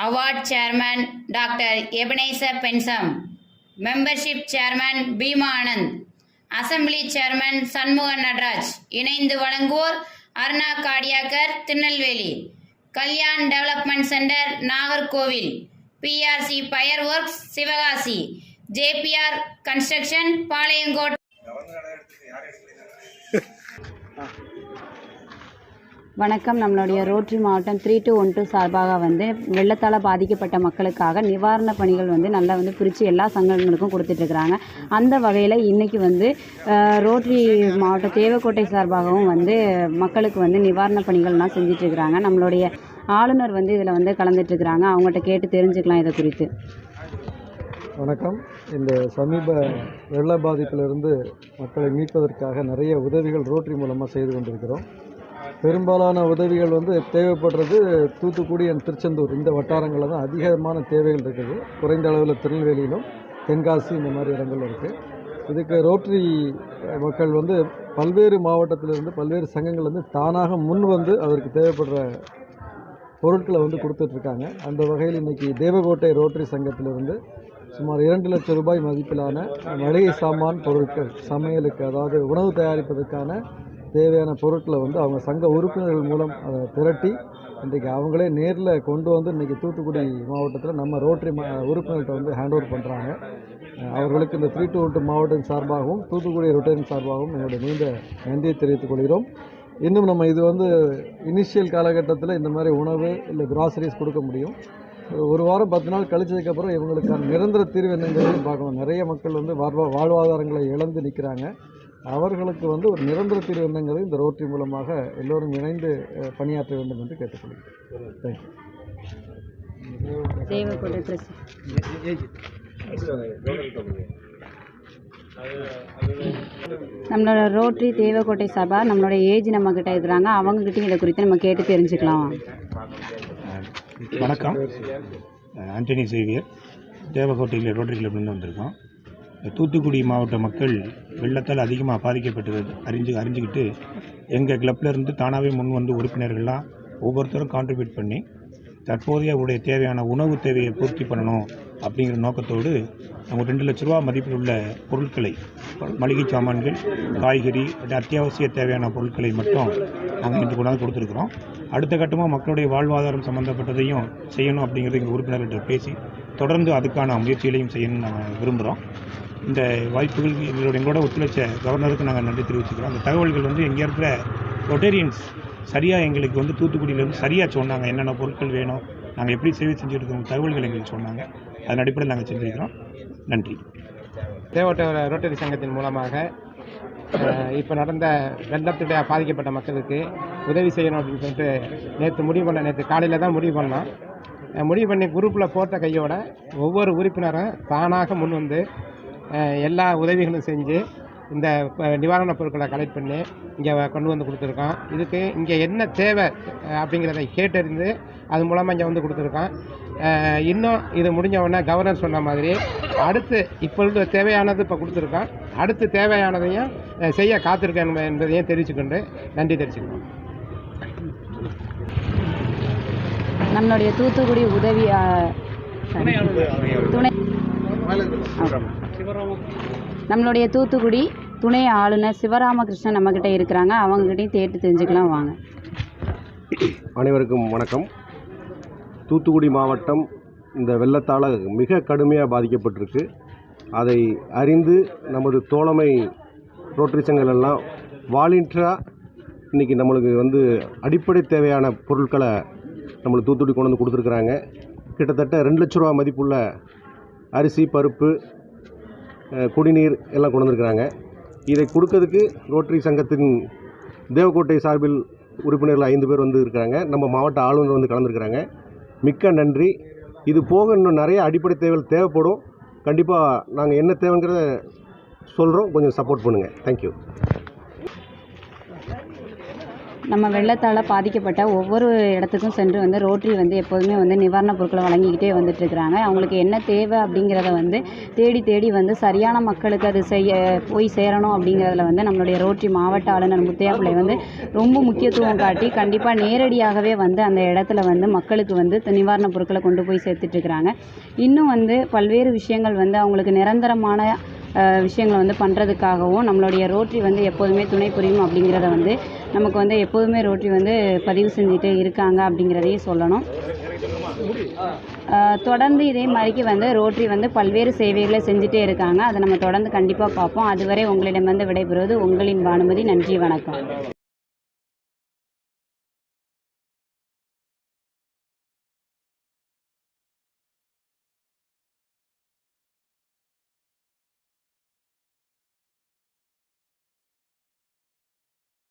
Award chairman doctor எபனேச பென்சம் membership chairman Bhima Anand assembly chairman Shanmugan Natraj இணைந்து வழங்குவோர் Aruna காடியாக்கர் Tirunelveli Kalyan development centre Nagercoil PRC fire works Sivakasi JPR construction Palayamkottai வணக்கம். நம்மளுடைய rotary மாவட்டம் three two one two சார்பாக வந்து வெள்ளத்தால் பாதிக்கப்பட்ட மக்களுக்காக நிவாரணப் பணிகள் வந்து நல்லா வந்து பிரித்து எல்லா சங்கங்களுக்கும் கொடுத்துட்ருக்குறாங்க. அந்த வகையில் இன்றைக்கி வந்து ரோட்டரி மாவட்ட தேவக்கோட்டை சார்பாகவும் வந்து மக்களுக்கு வந்து நிவாரணப் பணிகள்லாம் செஞ்சிட்ருக்குறாங்க. நம்மளுடைய ஆளுநர் வந்து இதில் வந்து கலந்துட்டுருக்குறாங்க அவங்ககிட்ட கேட்டு தெரிஞ்சுக்கலாம் இதை குறித்து. வணக்கம். இந்த சமீப வெள்ள பாதிப்பிலிருந்து மக்களை மீட்பதற்காக நிறைய உதவிகள் ரோட்டரி மூலமாக செய்து கொண்டிருக்கிறோம். பெரும்பாலான உதவிகள் வந்து தேவைப்படுறது தூத்துக்குடி அண்ட் திருச்செந்தூர். இந்த வட்டாரங்களில் தான் அதிகமான தேவைகள் இருக்குது. குறைந்த அளவில் திருநெல்வேலியிலும் தென்காசி இந்த மாதிரி இடங்கள் இருக்குது இதுக்கு ரோட்டரி மக்கள் வந்து பல்வேறு மாவட்டத்திலிருந்து பல்வேறு சங்கங்கள்லேருந்து தானாக முன் வந்து அதற்கு தேவைப்படுற பொருட்களை வந்து கொடுத்துட்ருக்காங்க. அந்த வகையில் இன்றைக்கி தேவகோட்டை ரோட்டரி சங்கத்திலிருந்து சுமார் இரண்டு லட்சம் ரூபாய் மதிப்பிலான மளிகை சாமான் பொருட்கள் சமையலுக்கு அதாவது உணவு தயாரிப்பதற்கான தேவையான பொருட்களை வந்து அவங்க சங்க உறுப்பினர்கள் மூலம் அதை திரட்டி இன்றைக்கி அவங்களே நேரில் கொண்டு வந்து இன்றைக்கி தூத்துக்குடி மாவட்டத்தில் நம்ம ரோட்டரி மா உறுப்பினர்கிட்ட வந்து ஹேண்ட் ஓவர் பண்ணுறாங்க அவர்களுக்கு இந்த த்ரீ டூ ஒன்று மாவட்டம் சார்பாகவும் தூத்துக்குடி ரொட்டரின் சார்பாகவும் என்னுடைய நீண்ட நன்றியை தெரிவித்துக் கொள்கிறோம். இன்னும் நம்ம இது வந்து இனிஷியல் காலகட்டத்தில் இந்த மாதிரி உணவு இல்லை கிராசரிஸ் கொடுக்க முடியும். ஒரு வாரம் பத்து நாள் கழிச்சதுக்கப்புறம் இவங்களுக்கான நிரந்தர தீர்வு என்னங்கிறதையும் பார்க்கணும். நிறைய மக்கள் வந்து வாழ்வா வாழ்வாதாரங்களை இழந்து நிற்கிறாங்க அவர்களுக்கு வந்து ஒரு நிரந்தர தீர்வு என்னங்கிறது இந்த ரோட்டரி மூலமாக எல்லோரும் இணைந்து பணியாற்ற வேண்டும் என்று கேட்டுக்கொள்கிறேன். தேங்க்யூ நம்மளோட ரோட்டரி தேவக்கோட்டை சார்பாக நம்மளோட ஏஜ் நம்மக்கிட்ட இருக்கிறாங்க. அவங்கக்கிட்டையும் இதை குறித்து நம்ம கேட்டு தெரிஞ்சுக்கலாம். வணக்கம். ஆண்டனி சேவியர். தேவகோட்டையில் ரோட்டரி கிளப்லேருந்து வந்திருக்கோம். தூத்துக்குடி மாவட்ட மக்கள் வெள்ளத்தால் அதிகமாக பாதிக்கப்பட்டது அறிஞ்சு அறிஞ்சிக்கிட்டு எங்கள் கிளப்லேருந்து தானாகவே முன் வந்து உறுப்பினர்கள்லாம் ஒவ்வொருத்தரும் கான்ட்ரிபியூட் பண்ணி தற்போதைய அவருடைய தேவையான உணவு தேவையை பூர்த்தி பண்ணணும் அப்படிங்கிற நோக்கத்தோடு நம்ம ரெண்டு லட்ச ரூபா மதிப்பில் உள்ள பொருட்களை மளிகை சாமான்கள் காய்கறி அத்தியாவசிய தேவையான பொருட்களை மட்டும் நாங்கள் இன்று கொண்டாந்து கொடுத்துருக்குறோம். அடுத்த கட்டமாக மக்களுடைய வாழ்வாதாரம் சம்மந்தப்பட்டதையும் செய்யணும் அப்படிங்கிறது எங்கள் உறுப்பினர்கிட்ட பேசி தொடர்ந்து அதுக்கான முயற்சிகளையும் செய்யணும்னு நாங்கள் விரும்புகிறோம். இந்த வாய்ப்புகள் எங்களோட எங்களோட ஒத்துழைச்ச கவர்னருக்கு நாங்கள் நன்றி தெரிவிச்சுக்கிறோம். அந்த தகவல்கள் வந்து எங்கே இருக்கிற ரொட்டேரியன்ஸ் சரியாக எங்களுக்கு வந்து தூத்துக்குடியிலேருந்து சரியாக சொன்னாங்க. என்னென்ன பொருட்கள் வேணும் நாங்கள் எப்படி சேவை செஞ்சுட்டு இருக்கோம் தகவல்கள் எங்களுக்கு சொன்னாங்க. அதன் அடிப்படையில் நாங்கள் செஞ்சுருக்கிறோம். நன்றி. தேவட்ட ரோட்டரி சங்கத்தின் மூலமாக இப்போ நடந்த வெள்ளத்துடைய பாதிக்கப்பட்ட மக்களுக்கு உதவி செய்யணும் அப்படின்னு சொல்லிட்டு நேற்று முடிவு பண்ண நேற்று காலையில் தான் முடிவு பண்ணோம். முடிவு பண்ணி குரூப்பில் போட்ட கையோட ஒவ்வொரு உறுப்பினரும் தானாக முன் வந்து எல்லா உதவிகளும் செஞ்சு இந்த நிவாரணப் பொருட்களை கலெக்ட் பண்ணி இங்கே கொண்டு வந்து கொடுத்துருக்கோம் இதுக்கு இங்கே என்ன தேவை அப்படிங்கிறத கேட்டறிந்து அது மூலமாக இங்கே வந்து கொடுத்துருக்கோம் இன்னும் இது முடிஞ்ச உடனே கவர்னர் சொன்ன மாதிரி அடுத்து இப்பொழுது தேவையானது இப்போ கொடுத்துருக்கோம் அடுத்து தேவையானதையும் செய்ய காத்திருக்கேன் என்ப- என்பதையும் தெரிவிச்சுக்கொண்டு நன்றி தெரிவிச்சுக்கிறோம். நம்மளுடைய தூத்துக்குடி உதவி. துணை நம்மளுடைய தூத்துக்குடி துணை ஆளுநர் சிவராமகிருஷ்ணன் நம்மக்கிட்ட இருக்கிறாங்க. அவங்ககிட்டயும் தேட்டு தெரிஞ்சுக்கலாம் வாங்க. அனைவருக்கும் வணக்கம். தூத்துக்குடி மாவட்டம் இந்த வெள்ளத்தால் மிக கடுமையாக பாதிக்கப்பட்டிருக்கு. அதை அறிந்து நமது தோழமை ரோட்டரி சங்கங்கள் எல்லாம் வாலண்டியராக இன்றைக்கி நம்மளுக்கு வந்து அடிப்படை தேவையான பொருட்களை நம்மளுக்கு தூத்துக்குடி கொண்டு வந்து கொடுத்துருக்குறாங்க. கிட்டத்தட்ட ரெண்டு லட்ச ரூபா மதிப்புள்ள அரிசி பருப்பு குடிநீர் எல்லாம் கொண்டு வந்திருக்கிறாங்க. இதை கொடுக்கறதுக்கு ரோட்டரி சங்கத்தின் தேவக்கோட்டை சார்பில் உறுப்பினர்கள் ஐந்து பேர் வந்து இருக்கிறாங்க. நம்ம மாவட்ட ஆளுநர் வந்து கலந்துருக்கிறாங்க. மிக்க நன்றி. இது போக இன்னும் நிறைய அடிப்படை தேவைகள் தேவைப்படும். கண்டிப்பாக நாங்கள் என்ன தேவைங்கிறத சொல்கிறோம் கொஞ்சம் சப்போர்ட் பண்ணுங்கள் தேங்க்யூ நம்ம வெள்ளத்தால் பாதிக்கப்பட்ட ஒவ்வொரு இடத்துக்கும் சென்று வந்து ரோட்டரி வந்து எப்போதுமே வந்து நிவாரணப் பொருட்களை வழங்கிக்கிட்டே வந்துட்டு இருக்கிறாங்க. அவங்களுக்கு என்ன தேவை அப்படிங்கிறத வந்து தேடி தேடி வந்து சரியான மக்களுக்கு அது செய்ய போய் சேரணும் அப்படிங்கிறதுல வந்து நம்மளுடைய ரோட்டரி மாவட்ட ஆளுநர் முத்தையா பிள்ளை வந்து ரொம்ப முக்கியத்துவம் காட்டி கண்டிப்பாக நேரடியாகவே வந்து அந்த இடத்துல வந்து மக்களுக்கு வந்து நிவாரணப் பொருட்களை கொண்டு போய் சேர்த்துட்டு இருக்கிறாங்க. இன்னும் வந்து பல்வேறு விஷயங்கள் வந்து அவங்களுக்கு நிரந்தரமான விஷயங்களை வந்து பண்ணுறதுக்காகவும் நம்மளுடைய ரோட்டரி வந்து எப்போதுமே துணை புரியும் அப்படிங்கிறத வந்து நமக்கு வந்து எப்போதுமே ரோட்டரி வந்து பதிவு செஞ்சுட்டு இருக்காங்க அப்படிங்கிறதையும் சொல்லணும். தொடர்ந்து இதே மாதிரிக்கு வந்து ரோட்டரி வந்து பல்வேறு சேவைகளை செஞ்சுட்டே இருக்காங்க. அதை நம்ம தொடர்ந்து கண்டிப்பாக பார்ப்போம். அதுவரை உங்களிடம் வந்து விடைபெறுவது உங்களின் பானுமதி. நன்றி வணக்கம்.